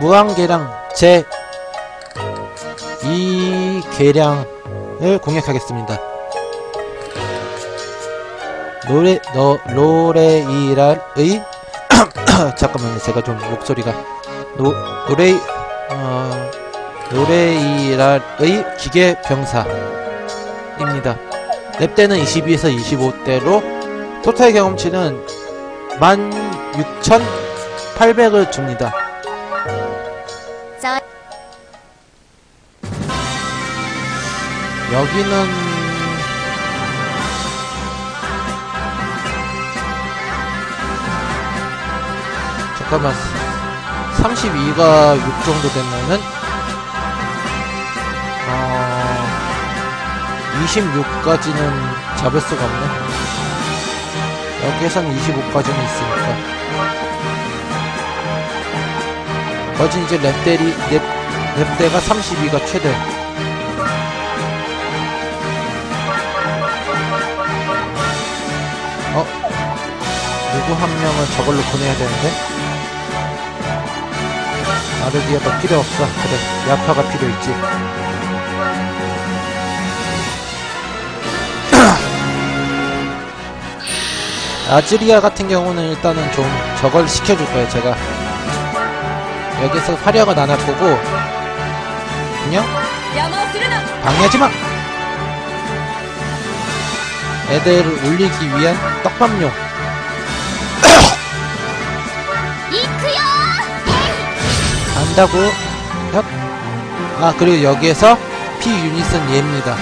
무한계량 제 2계량을 공략하겠습니다. 노래 너 로레이랄의 잠깐만요 제가 좀 목소리가 노 노레 어 노레이랄의 기계 병사입니다. 랩대는 22에서 25대로 토탈 경험치는 16,800을 줍니다. 여기는 잠깐만 32가 6 정도 되면은 어 26까지는 잡을 수가 없네. 여기에서는 25까지는 있으니까. 거진 이제 랩대리 랩, 랩대가 32가 최대 어? 누구 한 명은 저걸로 보내야 되는데? 아르디아 너 필요 없어. 그래, 야파가 필요 있지. 아즈리아 같은 경우는 일단은 좀 저걸 시켜줄 거예요, 제가. 여기서 화력을 나눠 보고. 안녕? 방해하지 마! 애들을 올리기 위한 떡밥용. 간다고 협. 아 그리고 여기에서 피 유닛은 얘입니다.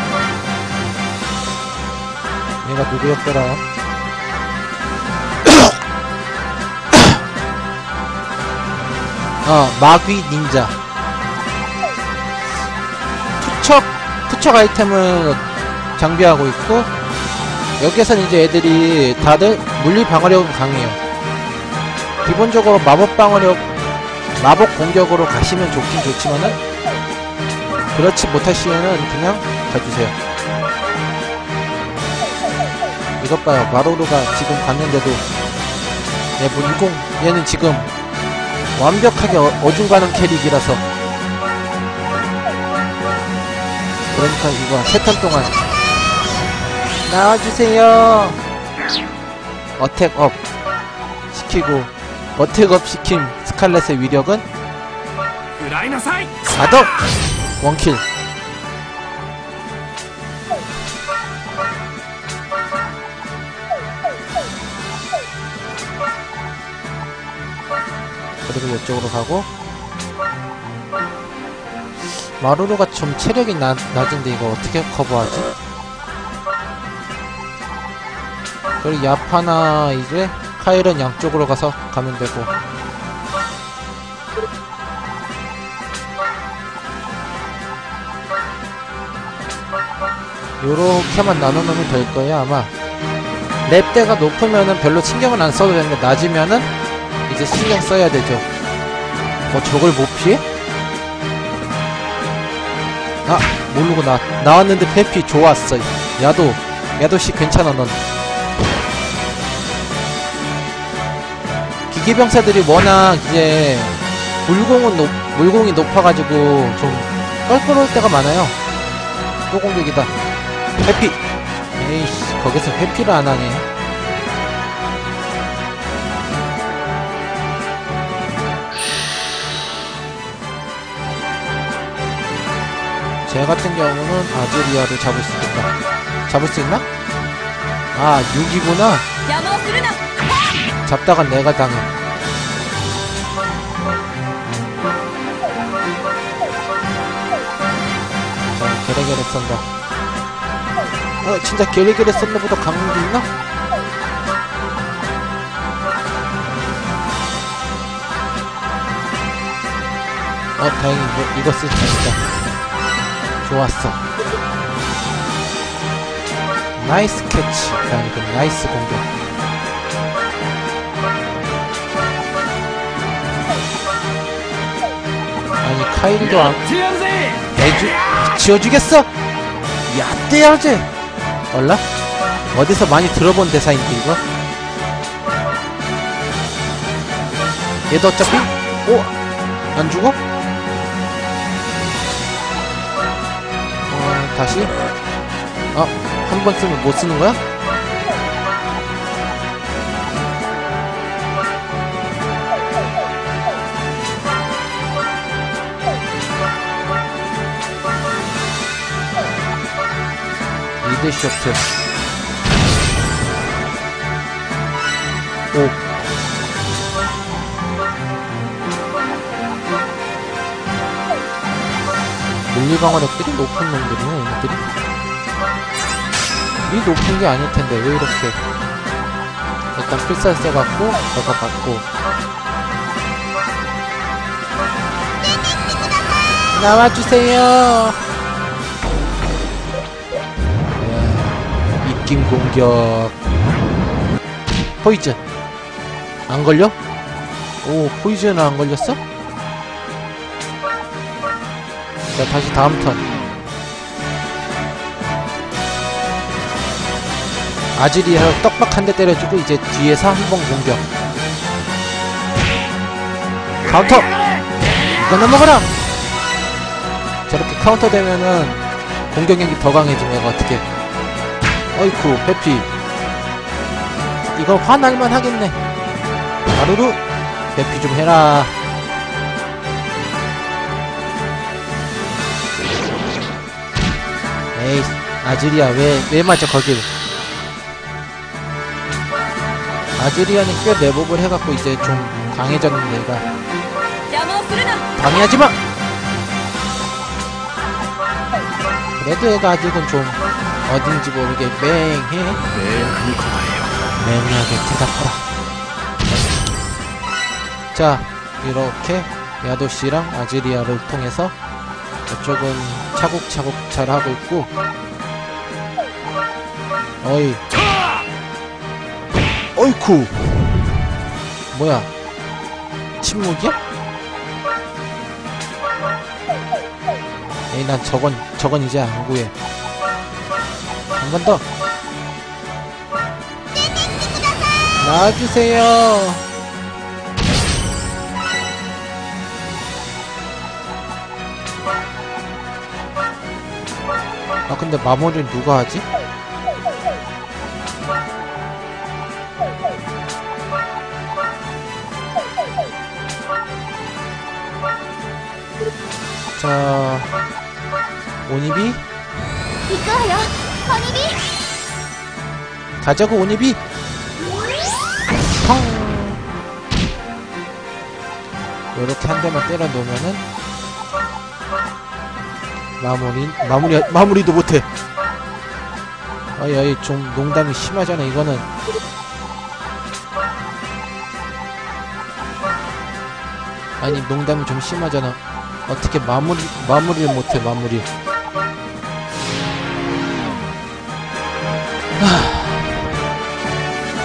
얘가 누구였더라? 어 마귀 닌자. 투척 투척 아이템을 장비하고 있고 여기에서는 이제 애들이 다들 물리 방어력은 강해요. 기본적으로 마법 방어력, 마법 공격으로 가시면 좋긴 좋지만은, 그렇지 못할 시에는 그냥 가주세요. 이것 봐요. 마로르가 지금 갔는데도, 얘 물공, 얘는 지금 완벽하게 어, 어중간한 캐릭이라서 그러니까 이거 세 턴 동안 나와주세요. 어택업 시키고 어택업 시킨 스칼렛의 위력은? 4덕! 원킬. 그리고 이쪽으로 가고. 마루로가 좀 체력이 낮, 낮은데 이거 어떻게 커버하지? 그리고 야파나 이제 카일은 양쪽으로 가서 가면 되고. 요렇게만 나눠놓으면 될 거예요 아마. 랩대가 높으면은 별로 신경을 안 써도 되는데 낮으면은 이제 신경 써야 되죠. 어 저걸 못 피해? 아 모르고 나 나왔는데 페피 좋았어. 야도 야도씨 괜찮아 넌 기계병사들이 워낙 이제 물공은 높, 물공이 높아가지고 좀 껄끄러울 때가 많아요. 또 공격이다. 회피! 에이씨, 거기서 회피를 안 하네. 제 같은 경우는 아즈리아를 잡을 수 있다. 잡을 수 있나? 아, 6이구나. 잡다가 내가 당해. 쏜다 어 진짜 것보다 강한 게 있나? 어 다행히 이거, 이거 쓸 테니까 좋았어. 나이스 캐치. 아니 그 나이스 공격. 아니 카일도 안 내주 지어주겠어? 야떼야지 얼라? 어디서 많이 들어본 대사인데 이거? 얘도 어차피 오! 안 죽어? 어, 다시? 어? 한 번 쓰면 못 쓰는 거야? 리드 셔틀. 오. 물리방어력들이 높은 놈들이네, 얘네들이. 이 높은 게 아닐 텐데, 왜 이렇게. 일단 필살 써갖고, 저거 받고. 나와주세요! 입김 공격. 포이즌. 안 걸려? 오, 포이즌은 안 걸렸어? 자, 다시 다음 턴. 아즈리아로 떡박 한 대 때려주고, 이제 뒤에서 한 번 공격. 카운터! 이거 넘어가라! 저렇게 카운터 되면은, 공격력이 더 강해지면 어떻게. 어이쿠 배피. 이거 화날만 하겠네. 바루루 배피 좀 해라. 에이 아즈리야 왜 왜 맞아 거길? 아즈리아는 꽤 내복을 해갖고 이제 좀 강해졌는 얘가. 방해하지마! 그래도 얘가 아직은 좀 어딘지 모르게 맹해. 네, 맹한 거예요. 맹하게 대답하라. 자 이렇게 야도씨랑 아지리아를 통해서 저쪽은 차곡차곡 잘하고 있고. 어이. 어이쿠. 뭐야? 침묵이야? 에이 난 저건 저건 이제 안 구해. 번 더. 나와주세요. 아 근데 마무리는 누가 하지? 자, 모니비? 이거요. 건입이! 자자고 온입이! 펑! 요렇게 한 대만 때려 놓으면은 마무리, 마무리, 마무리도 못해! 아이, 아이, 좀 농담이 심하잖아, 이거는. 아니 농담이 좀 심하잖아 어떻게 마무리 마무리를 못해 마무리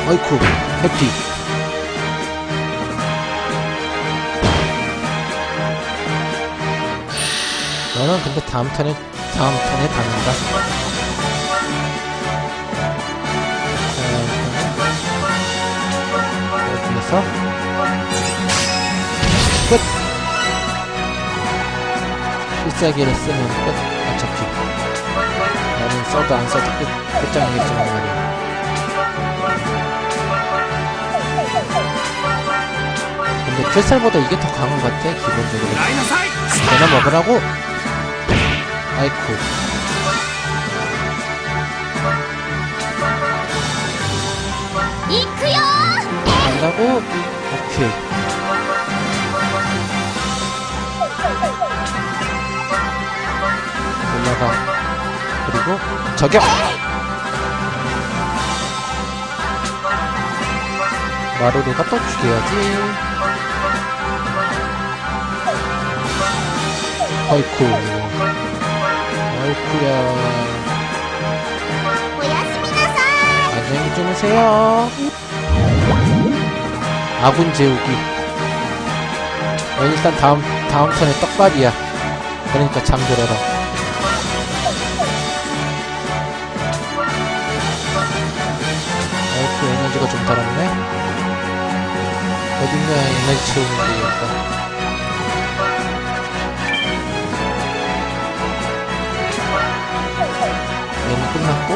어이쿠 해피. 너는 근데 다음 턴에 다음 턴에 받는다. 여기에서? 끝. 필살기를 쓰면 끝. 어차피 나는 써도 안 써도 끝, 끝장이겠지만 그 말이야. 근데 트셀보다 이게 더 강한 것 같아, 기본적으로. 내가 먹으라고! 아이쿠. 이크요! 간다고? 오케이. 올라가. 그리고 저격. 마루루가 또 죽여야지. 아이쿠. 아이쿠야. 안녕히 주무세요. 아군 재우기. 어, 일단 다음 다음 턴에 떡밥이야. 그러니까 잠들어라. 소리가 좀 달았네 어딨냐 옛날 치우는데 여기가 얘는 끝났고?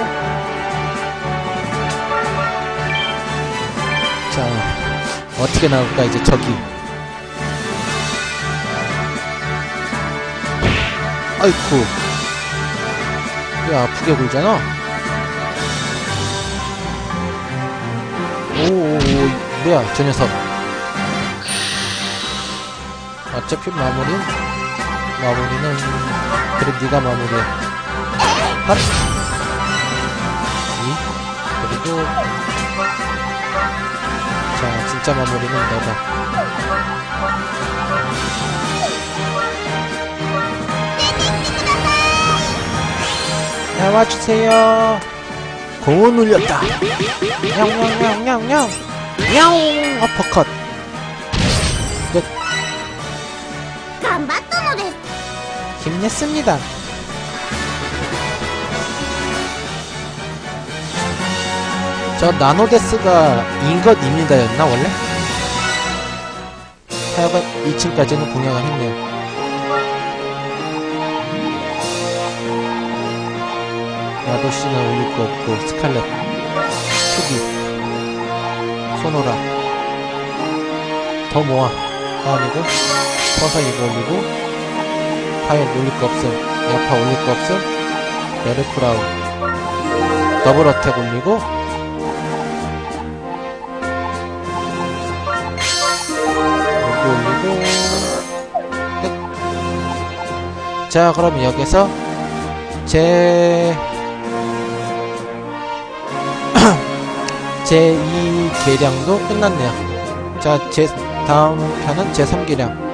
자 어떻게 나올까 이제 저기. 아이쿠. 야 아프게 굴잖아? 뭐야 저 녀석. 어차피 마무리 마무리는 그래 네가 마무리해. 핫 이? 그리고 자 진짜 마무리는 너다 나와주세요. 공은 울렸다. 냥냥냥냥냥 야옹! 어퍼컷! 끝! 힘냈습니다! 저 나노데스가 인것입니다였나 원래? 하여간 2층까지는 공략을 했네요. 아저씨는 울릴 거 없고 스칼렛 투기 소노라 더 모아. 아니고 퍼서 이거 올리고 파일 올릴 거 없음. 야파 올릴 거 없음. 메르크라운 더블 어택 올리고 여기 올리고 끝. 자 그럼 여기서 제 제2 계량도 끝났네요. 자 제 다음 편은 제3 계량